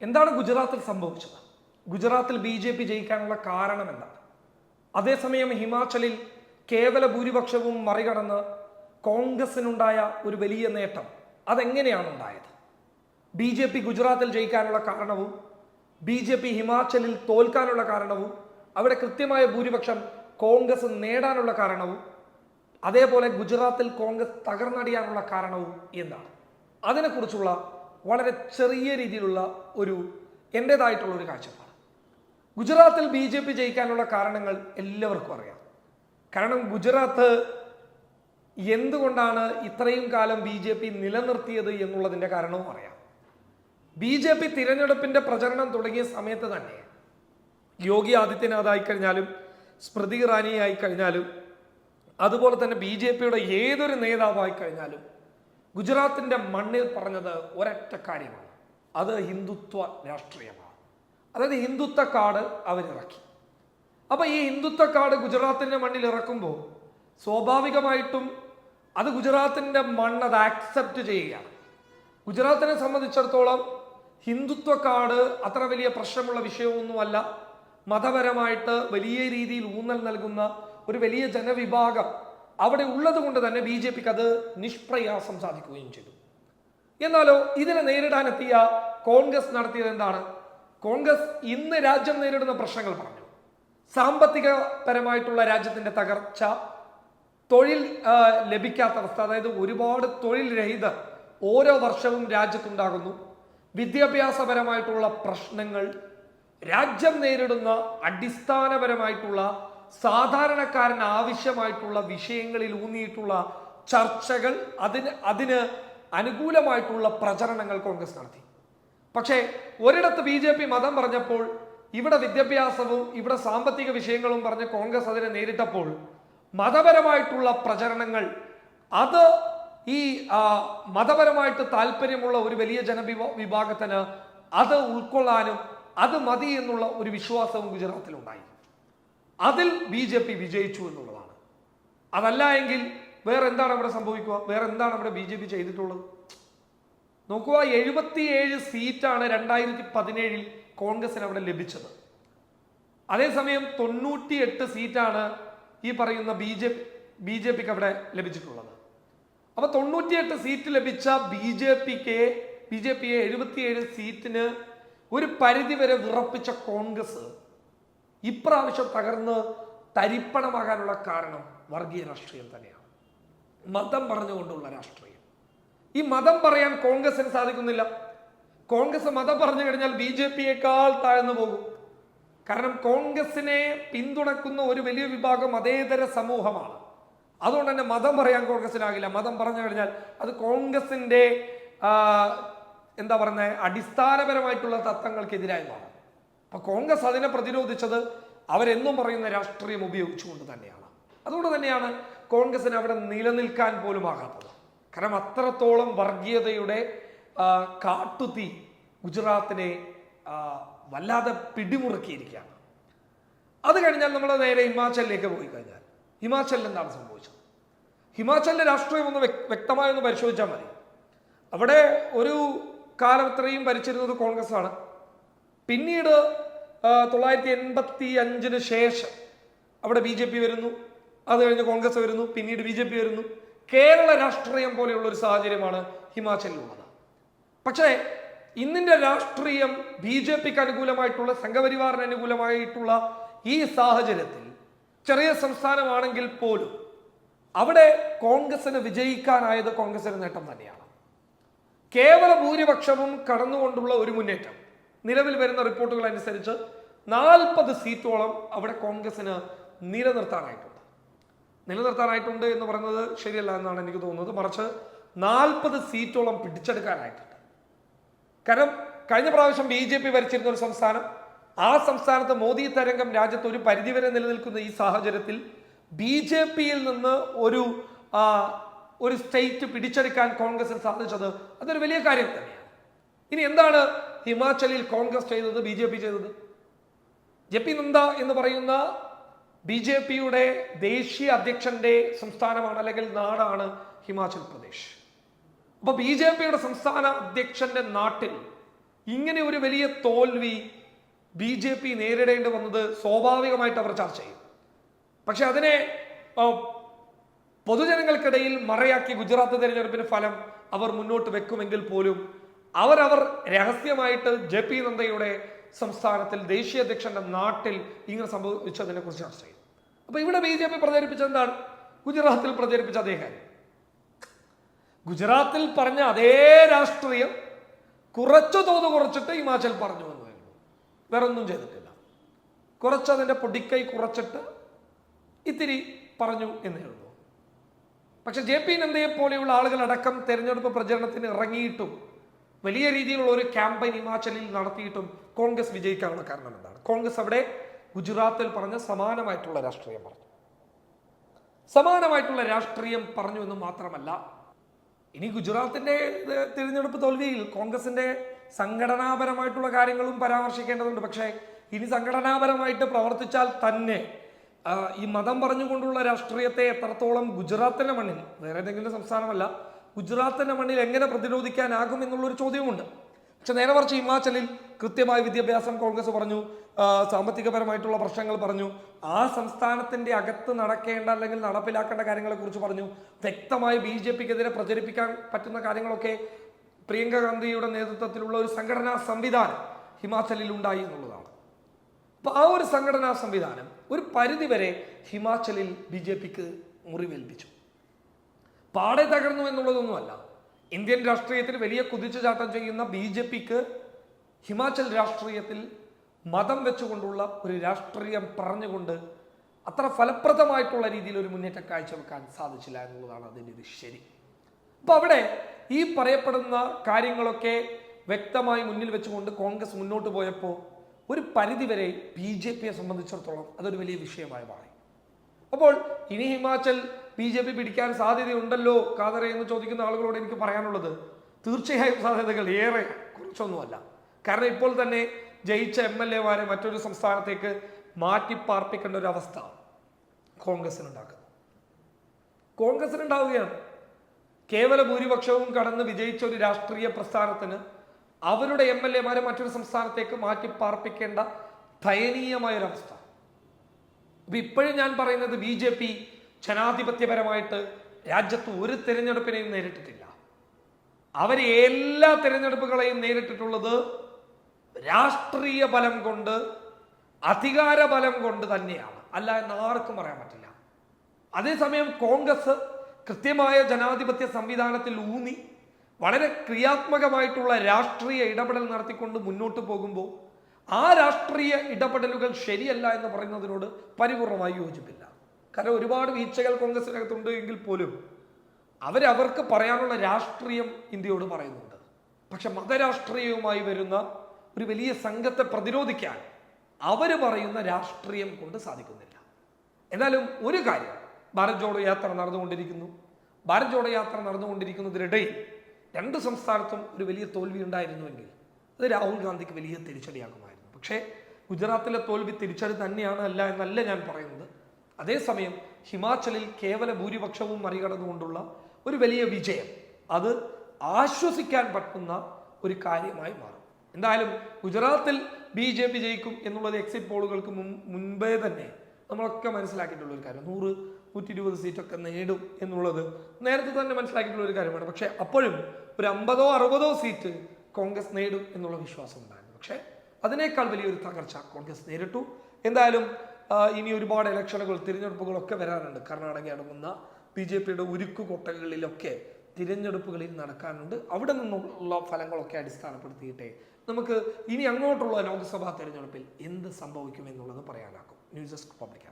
എന്താണ് ഗുജറാത്തിൽ സംഭവിച്ചത്? ഗുജറാത്തിൽ ബി ജെ പി ജയിക്കാനുള്ള കാരണം എന്താണ്? അതേസമയം ഹിമാചലിൽ കേവല ഭൂരിപക്ഷവും മറികടന്ന് കോൺഗ്രസിനുണ്ടായ ഒരു വലിയ നേട്ടം. അതെങ്ങനെയാണ് ഉണ്ടായത്? ബി ജെ പി ഗുജറാത്തിൽ ജയിക്കാനുള്ള കാരണവും ബി ജെ പി ഹിമാചലിൽ തോൽക്കാനുള്ള കാരണവും അവിടെ കൃത്യമായ ഭൂരിപക്ഷം കോൺഗ്രസ് നേടാനുള്ള കാരണവും അതേപോലെ ഗുജറാത്തിൽ കോൺഗ്രസ് തകർന്നടിയാനുള്ള കാരണവും എന്താണ്? അതിനെക്കുറിച്ചുള്ള വളരെ ചെറിയ രീതിയിലുള്ള ഒരു എന്റെതായിട്ടുള്ള ഒരു കാഴ്ചപ്പാട്. ഗുജറാത്തിൽ ബി ജെ പി ജയിക്കാനുള്ള കാരണങ്ങൾ എല്ലാവർക്കും അറിയാം. കാരണം ഗുജറാത്ത് എന്തുകൊണ്ടാണ് ഇത്രയും കാലം ബി ജെ പി നിലനിർത്തിയത് എന്നുള്ളതിന്റെ കാരണവും അറിയാം. ബി ജെ പി തിരഞ്ഞെടുപ്പിന്റെ പ്രചരണം തുടങ്ങിയ സമയത്ത് തന്നെ യോഗി ആദിത്യനാഥ് ആയിക്കഴിഞ്ഞാലും സ്മൃതി ഇറാനി ആയിക്കഴിഞ്ഞാലും അതുപോലെ തന്നെ ബി ജെ പിയുടെ ഏതൊരു നേതാവായി കഴിഞ്ഞാലും ഗുജറാത്തിന്റെ മണ്ണിൽ പറഞ്ഞത് ഒരൊറ്റ കാര്യമാണ്. അത് ഹിന്ദുത്വ രാഷ്ട്രീയമാണ്. അതായത് ഹിന്ദുത്വ കാർഡ് അവരിറക്കി. അപ്പോൾ ഈ ഹിന്ദുത്വ കാർഡ് ഗുജറാത്തിന്റെ മണ്ണിൽ ഇറക്കുമ്പോൾ സ്വാഭാവികമായിട്ടും അത് ഗുജറാത്തിന്റെ മണ്ണ് അത് ആക്സെപ്റ്റ് ചെയ്യുകയാണ്. ഗുജറാത്തിനെ സംബന്ധിച്ചിടത്തോളം ഹിന്ദുത്വ കാർഡ് അത്ര വലിയ പ്രശ്നമുള്ള വിഷയമൊന്നുമല്ല. മതപരമായിട്ട് വലിയ രീതിയിൽ ഊന്നൽ നൽകുന്ന ഒരു വലിയ ജനവിഭാഗം അവിടെ ഉള്ളത് കൊണ്ട് തന്നെ ബി ജെ പിക്ക് അത് നിഷ്പ്രയാസം സാധിക്കുകയും ചെയ്തു. എന്നാലോ ഇതിനെ നേരിടാനെത്തിയ കോൺഗ്രസ് നടത്തിയത് എന്താണ്? കോൺഗ്രസ് ഇന്ന് രാജ്യം നേരിടുന്ന പ്രശ്നങ്ങൾ പറഞ്ഞു. സാമ്പത്തികപരമായിട്ടുള്ള രാജ്യത്തിന്റെ തകർച്ച തൊഴിൽ ലഭിക്കാത്ത അവസ്ഥ അതായത് ഒരുപാട് തൊഴിൽ രഹിതർ ഓരോ വർഷവും രാജ്യത്തുണ്ടാകുന്നു. വിദ്യാഭ്യാസപരമായിട്ടുള്ള പ്രശ്നങ്ങൾ രാജ്യം നേരിടുന്ന അടിസ്ഥാനപരമായിട്ടുള്ള സാധാരണക്കാരന് ആവശ്യമായിട്ടുള്ള വിഷയങ്ങളിൽ ഊന്നിയിട്ടുള്ള ചർച്ചകൾ അതിന് അതിന് അനുകൂലമായിട്ടുള്ള പ്രചരണങ്ങൾ കോൺഗ്രസ് നടത്തി. പക്ഷേ ഒരിടത്ത് ബി ജെ പി മതം പറഞ്ഞപ്പോൾ ഇവിടെ വിദ്യാഭ്യാസവും ഇവിടെ സാമ്പത്തിക വിഷയങ്ങളും പറഞ്ഞ് കോൺഗ്രസ് അതിനെ നേരിട്ടപ്പോൾ മതപരമായിട്ടുള്ള പ്രചരണങ്ങൾ അത് ഈ മതപരമായിട്ട് താല്പര്യമുള്ള ഒരു വലിയ ജനവിഭാ വിഭാഗത്തിന് അത് ഉൾക്കൊള്ളാനും അത് മതി എന്നുള്ള ഒരു വിശ്വാസവും ഗുജറാത്തിലുണ്ടായി. അതിൽ ബി ജെ പി വിജയിച്ചു എന്നുള്ളതാണ്. അതല്ല എങ്കിൽ വേറെ എന്താണ് അവിടെ സംഭവിക്കുക? വേറെ എന്താണ് അവിടെ ബി ജെ പി ചെയ്തിട്ടുള്ളത്? നോക്കുക എഴുപത്തിയേഴ് സീറ്റാണ് രണ്ടായിരത്തി പതിനേഴിൽ കോൺഗ്രസിന് അവിടെ ലഭിച്ചത്. അതേസമയം തൊണ്ണൂറ്റിയെട്ട് സീറ്റാണ് ഈ പറയുന്ന ബി ജെ ബി ജെ പിക്ക് അവിടെ ലഭിച്ചിട്ടുള്ളത്. അപ്പൊ തൊണ്ണൂറ്റിയെട്ട് സീറ്റ് ലഭിച്ച ബി ജെ പിക്ക് ബി ജെ പിയെ എഴുപത്തിയേഴ് സീറ്റിന് ഒരു പരിധി വരെ വിറപ്പിച്ച കോൺഗ്രസ് ഇപ്രാവശ്യം തകർന്ന് തരിപ്പണമാകാനുള്ള കാരണം വർഗീയ രാഷ്ട്രീയം തന്നെയാണ്. മതം പറഞ്ഞുകൊണ്ടുള്ള രാഷ്ട്രീയം. ഈ മതം പറയാൻ കോൺഗ്രസിന് സാധിക്കുന്നില്ല. കോൺഗ്രസ് മതം പറഞ്ഞു കഴിഞ്ഞാൽ ബി ജെ പിയേക്കാൾ താഴ്ന്നു പോകും. കാരണം കോൺഗ്രസിനെ പിന്തുണക്കുന്ന ഒരു വലിയ വിഭാഗം മതേതര സമൂഹമാണ്. അതുകൊണ്ട് തന്നെ മതം പറയാൻ കോൺഗ്രസിനാകില്ല. മതം പറഞ്ഞു കഴിഞ്ഞാൽ അത് കോൺഗ്രസിന്റെ എന്താ പറയുന്നത് അടിസ്ഥാനപരമായിട്ടുള്ള തത്വങ്ങൾക്കെതിരായി മാറും അപ്പൊ കോൺഗ്രസ് അതിനെ പ്രതിരോധിച്ചത് അവരെന്നും പറയുന്ന രാഷ്ട്രീയം ഉപയോഗിച്ചുകൊണ്ട് തന്നെയാണ്. അതുകൊണ്ട് തന്നെയാണ് കോൺഗ്രസിന് അവിടെ നിലനിൽക്കാൻ പോലും ആകാത്തത് കാരണം അത്രത്തോളം വർഗീയതയുടെ കാട്ടുത്തി കാട്ടുതീ ഗുജറാത്തിനെ വല്ലാതെ പിടിമുറുക്കിയിരിക്കുകയാണ്. അത് കഴിഞ്ഞാൽ നമ്മൾ നേരെ ഹിമാചലിലേക്ക് പോയി കഴിഞ്ഞാൽ. ഹിമാചലിൽ എന്താണ് സംഭവിച്ചത്? ഹിമാചലിലെ രാഷ്ട്രീയം ഒന്ന് വ്യക്തമായി ഒന്ന് പരിശോധിച്ചാൽ മതി. അവിടെ ഒരു കാലം ഇത്രയും ഭരിച്ചിരുന്നത് കോൺഗ്രസ് ആണ് പിന്നീട് തൊള്ളായിരത്തി എൺപത്തി അഞ്ചിന് ശേഷം അവിടെ ബി ജെ പി വരുന്നു. അത് കഴിഞ്ഞ് കോൺഗ്രസ് വരുന്നു. പിന്നീട് ബി ജെ പി വരുന്നു. കേരള രാഷ്ട്രീയം പോലെയുള്ള ഒരു സാഹചര്യമാണ് ഹിമാചലിലുള്ളത്. പക്ഷേ ഇന്നിന്റെ രാഷ്ട്രീയം ബി ജെ പിക്ക് അനുകൂലമായിട്ടുള്ള സംഘപരിവാറിന് അനുകൂലമായിട്ടുള്ള ഈ സാഹചര്യത്തിൽ ചെറിയ സംസ്ഥാനമാണെങ്കിൽ പോലും അവിടെ കോൺഗ്രസിന് വിജയിക്കാനായത് കോൺഗ്രസിന് നേട്ടം തന്നെയാണ്. കേവല ഭൂരിപക്ഷവും കടന്നുകൊണ്ടുള്ള ഒരു മുന്നേറ്റം. നിലവിൽ വരുന്ന റിപ്പോർട്ടുകൾ അനുസരിച്ച് നാൽപ്പത് സീറ്റോളം അവിടെ കോൺഗ്രസിന് നിലനിർത്താനായിട്ടുണ്ട്. നിലനിർത്താനായിട്ടുണ്ട് എന്ന് പറയുന്നത് ശരിയല്ല എന്നാണ് എനിക്ക് തോന്നുന്നത്. മറിച്ച് നാൽപ്പത് സീറ്റോളം പിടിച്ചെടുക്കാനായിട്ടുണ്ട്. കാരണം കഴിഞ്ഞ പ്രാവശ്യം ബി ജെ പി ഭരിച്ചിരുന്ന ഒരു സംസ്ഥാനം ആ സംസ്ഥാനത്ത് മോദി തരംഗം രാജ്യത്ത് ഒരു പരിധിവരെ നിലനിൽക്കുന്ന ഈ സാഹചര്യത്തിൽ ബി ജെ പിയിൽ നിന്ന് ഒരു ഒരു സ്റ്റേറ്റ് പിടിച്ചെടുക്കാൻ കോൺഗ്രസിന് സാധിച്ചത് അതൊരു വലിയ കാര്യം തന്നെയാണ്. ഇനി എന്താണ് ഹിമാചലിൽ കോൺഗ്രസ് ചെയ്തത് ബി ജെ പി ചെയ്തത്? ജെ പി നന്ദ എന്ന് പറയുന്ന ബി ജെ പിയുടെ ദേശീയ അധ്യക്ഷന്റെ സംസ്ഥാനമാണ് അല്ലെങ്കിൽ നാടാണ് ഹിമാചൽ പ്രദേശ്. അപ്പൊ ബി ജെ പിയുടെ സംസ്ഥാന അധ്യക്ഷന്റെ നാട്ടിൽ ഇങ്ങനെ ഒരു വലിയ തോൽവി ബി ജെ പി നേരിടേണ്ടി വന്നത് സ്വാഭാവികമായിട്ട് അവർ ചർച്ച ചെയ്യും. പക്ഷെ അതിനെ പൊതുജനങ്ങൾക്കിടയിൽ മറയാക്കി ഗുജറാത്ത് തെരഞ്ഞെടുപ്പിന് ഫലം അവർ മുന്നോട്ട് വെക്കുമെങ്കിൽ പോലും അവരവർ രഹസ്യമായിട്ട് ജെ പി നന്ദയുടെ സംസ്ഥാനത്തിൽ ദേശീയ അധ്യക്ഷന്റെ നാട്ടിൽ ഇങ്ങനെ സംഭവിച്ചതിനെ കുറിച്ച് ചർച്ച ചെയ്തു. അപ്പൊ ഇവിടെ ബി ജെ പി പ്രചരിപ്പിച്ച എന്താണ്? ഗുജറാത്തിൽ പ്രചരിപ്പിച്ച അതേ കാര്യം. ഗുജറാത്തിൽ പറഞ്ഞ അതേ രാഷ്ട്രീയം കുറച്ചു തോത് കുറച്ചിട്ട് ഹിമാചൽ പറഞ്ഞു എന്ന് വേറെ ഒന്നും ചെയ്തിട്ടില്ല. കുറച്ചതിന്റെ പൊടിക്കൈ കുറച്ചിട്ട് ഇത്തിരി പറഞ്ഞു എന്നേ ഉള്ളൂ പക്ഷെ ജെ പി നന്ദയെ പോലെയുള്ള ആളുകളടക്കം തെരഞ്ഞെടുപ്പ് പ്രചരണത്തിന് ഇറങ്ങിയിട്ടും വലിയ രീതിയിലുള്ള ഒരു ക്യാമ്പയിൻ ഹിമാചലിൽ നടത്തിയിട്ടും കോൺഗ്രസ് വിജയിക്കാനുള്ള കാരണം എന്താണ്? കോൺഗ്രസ് അവിടെ ഗുജറാത്തിൽ പറഞ്ഞ സമാനമായിട്ടുള്ള രാഷ്ട്രീയം പറഞ്ഞു. സമാനമായിട്ടുള്ള രാഷ്ട്രീയം പറഞ്ഞു എന്ന് മാത്രമല്ല ഇനി ഗുജറാത്തിന്റെ തിരഞ്ഞെടുപ്പ് തോൽവിയിൽ കോൺഗ്രസിന്റെ സംഘടനാപരമായിട്ടുള്ള കാര്യങ്ങളും പരാമർശിക്കേണ്ടതുണ്ട്. പക്ഷേ ഇനി സംഘടനാപരമായിട്ട് പ്രവർത്തിച്ചാൽ തന്നെ ഈ മതം പറഞ്ഞുകൊണ്ടുള്ള രാഷ്ട്രീയത്തെ എത്രത്തോളം ഗുജറാത്തിന്റെ മണ്ണിൽ വേറെ ഏതെങ്കിലും സംസ്ഥാനമല്ല ഗുജറാത്തിന്റെ മണ്ണിൽ എങ്ങനെ പ്രതിരോധിക്കാനാകും എന്നുള്ളൊരു ചോദ്യമുണ്ട് പക്ഷെ നേരെ മറിച്ച് ഹിമാചലിൽ കൃത്യമായ വിദ്യാഭ്യാസം കോൺഗ്രസ് പറഞ്ഞു സാമ്പത്തികപരമായിട്ടുള്ള പ്രശ്നങ്ങൾ പറഞ്ഞു ആ സംസ്ഥാനത്തിന്റെ അകത്ത് നടക്കേണ്ട അല്ലെങ്കിൽ നടപ്പിലാക്കേണ്ട കാര്യങ്ങളെക്കുറിച്ച് പറഞ്ഞു വ്യക്തമായി ബി ജെ പിക്കെതിരെ പ്രചരിപ്പിക്കാൻ പറ്റുന്ന കാര്യങ്ങളൊക്കെ പ്രിയങ്ക ഗാന്ധിയുടെ നേതൃത്വത്തിലുള്ള ഒരു സംഘടനാ സംവിധാനം ഹിമാചലിൽ ഉണ്ടായി എന്നുള്ളതാണ്. അപ്പൊ ആ ഒരു സംഘടനാ സംവിധാനം ഒരു പരിധിവരെ ഹിമാചലിൽ ബി ജെ പിക്ക് മുറിവേൽപ്പിച്ചു. പാടെ തകർന്നു എന്നുള്ളതൊന്നുമല്ല. ഇന്ത്യൻ രാഷ്ട്രീയത്തിൽ വലിയ കുതിച്ചുചാട്ടം ചെയ്യുന്ന ബി ജെ പിക്ക് ഹിമാചൽ രാഷ്ട്രീയത്തിൽ മതം വെച്ചുകൊണ്ടുള്ള ഒരു രാഷ്ട്രീയം പറഞ്ഞുകൊണ്ട് അത്ര ഫലപ്രദമായിട്ടുള്ള രീതിയിൽ ഒരു മുന്നേറ്റം കാഴ്ചവെക്കാൻ സാധിച്ചില്ല എന്നുള്ളതാണ് അതിന്റെ ഒരു ശരി. അപ്പൊ അവിടെ ഈ പറയപ്പെടുന്ന കാര്യങ്ങളൊക്കെ വ്യക്തമായി മുന്നിൽ വെച്ചുകൊണ്ട് കോൺഗ്രസ് മുന്നോട്ട് പോയപ്പോൾ ഒരു പരിധിവരെ ബി ജെ പിയെ സംബന്ധിച്ചിടത്തോളം അതൊരു വലിയ വിഷയമായി മാറി. അപ്പോൾ ഇനി ഹിമാചൽ ബി ജെ പി പിടിക്കാൻ സാധ്യതയുണ്ടല്ലോ കാതറെ എന്ന് ചോദിക്കുന്ന ആളുകളോട് എനിക്ക് പറയാനുള്ളത് തീർച്ചയായും സാധ്യതകൾ ഏറെ കുറച്ചൊന്നുമല്ല. കാരണം ഇപ്പോൾ തന്നെ ജയിച്ച എം എൽ എമാരെ മറ്റൊരു സംസ്ഥാനത്തേക്ക് മാറ്റി പാർപ്പിക്കേണ്ട ഒരു അവസ്ഥ കോൺഗ്രസിനുണ്ടാക്കുന്നു. കോൺഗ്രസിനുണ്ടാവുകയാണ്. കേവല ഭൂരിപക്ഷവും കടന്ന് വിജയിച്ച ഒരു രാഷ്ട്രീയ പ്രസ്ഥാനത്തിന് അവരുടെ എം എൽ എമാരെ മറ്റൊരു സംസ്ഥാനത്തേക്ക് മാറ്റി പാർപ്പിക്കേണ്ട ദയനീയമായ ഒരവസ്ഥ അപ്പൊ ഇപ്പോഴും ഞാൻ പറയുന്നത് ബി ജെ പി ജനാധിപത്യപരമായിട്ട് രാജ്യത്ത് ഒരു തിരഞ്ഞെടുപ്പിനെയും നേരിട്ടിട്ടില്ല. അവർ എല്ലാ തിരഞ്ഞെടുപ്പുകളെയും നേരിട്ടിട്ടുള്ളത് രാഷ്ട്രീയ ബലം കൊണ്ട് അധികാര ബലം കൊണ്ട് തന്നെയാണ്. അല്ല എന്ന് ആർക്കും പറയാൻ പറ്റില്ല. അതേസമയം കോൺഗ്രസ് കൃത്യമായ ജനാധിപത്യ സംവിധാനത്തിൽ ഊന്നി വളരെ ക്രിയാത്മകമായിട്ടുള്ള രാഷ്ട്രീയ ഇടപെടൽ നടത്തിക്കൊണ്ട് മുന്നോട്ട് പോകുമ്പോൾ ആ രാഷ്ട്രീയ ഇടപെടലുകൾ ശരിയല്ല എന്ന് പറയുന്നതിനോട് പരിപൂർണമായി യോജിപ്പില്ല. കാരണം ഒരുപാട് വീഴ്ചകൾ കോൺഗ്രസിനകത്തുണ്ട് എങ്കിൽ പോലും അവരവർക്ക് പറയാനുള്ള രാഷ്ട്രീയം ഇന്ത്യയോട് പറയുന്നുണ്ട്. പക്ഷെ മതരാഷ്ട്രീയവുമായി വരുന്ന ഒരു വലിയ സംഘത്തെ പ്രതിരോധിക്കാൻ അവർ പറയുന്ന രാഷ്ട്രീയം കൊണ്ട് സാധിക്കുന്നില്ല. എന്നാലും ഒരു കാര്യം ഭാരത് ജോഡോ യാത്ര നടന്നുകൊണ്ടിരിക്കുന്നു. ഭാരത് ജോഡോ യാത്ര നടന്നുകൊണ്ടിരിക്കുന്നതിനിടയിൽ രണ്ട് സംസ്ഥാനത്തും ഒരു വലിയ തോൽവി ഉണ്ടായിരുന്നുവെങ്കിൽ അത് രാഹുൽ ഗാന്ധിക്ക് വലിയ തിരിച്ചടിയാകുമായിരുന്നു. പക്ഷേ ഗുജറാത്തിലെ തോൽവി തിരിച്ചടി തന്നെയാണ് അല്ല എന്നല്ല ഞാൻ പറയുന്നത്. അതേസമയം ഹിമാചലിൽ കേവല ഭൂരിപക്ഷവും മറികടന്നുകൊണ്ടുള്ള ഒരു വലിയ വിജയം. അത് ആശ്വസിക്കാൻ പറ്റുന്ന ഒരു കാര്യമായി മാറും. എന്തായാലും ഗുജറാത്തിൽ ബി ജെ പി ജയിക്കും എന്നുള്ളത് എക്സിറ്റ് പോളുകൾക്ക് മുൻ മുൻപേ തന്നെ നമ്മളൊക്കെ മനസ്സിലാക്കിയിട്ടുള്ള ഒരു കാര്യം. നൂറ് നൂറ്റി ഇരുപത് സീറ്റൊക്കെ നേടും എന്നുള്ളത് നേരത്തെ തന്നെ മനസ്സിലാക്കിയിട്ടുള്ള ഒരു കാര്യമാണ്. പക്ഷേ അപ്പോഴും ഒരു അമ്പതോ അറുപതോ സീറ്റ് കോൺഗ്രസ് നേടും എന്നുള്ള വിശ്വാസം ഉണ്ടായിരുന്നു. പക്ഷേ അതിനേക്കാൾ വലിയൊരു തകർച്ച കോൺഗ്രസ് നേരിട്ടു. എന്തായാലും ഇനി ഒരുപാട് ഇലക്ഷനുകൾ തിരഞ്ഞെടുപ്പുകളൊക്കെ വരാനുണ്ട്. കർണാടക അടങ്ങുന്ന ബി ജെ പിയുടെ ഉരുക്കു കൊട്ടകളിലൊക്കെ തിരഞ്ഞെടുപ്പുകളിൽ നടക്കാനുണ്ട്. അവിടെ നിന്നുള്ള ഫലങ്ങളൊക്കെ അടിസ്ഥാനപ്പെടുത്തിയിട്ടേ നമുക്ക് ഇനി അങ്ങോട്ടുള്ള ലോക്സഭാ തിരഞ്ഞെടുപ്പിൽ എന്ത് സംഭവിക്കും എന്നുള്ളത് പറയാനാക്കും. News desk public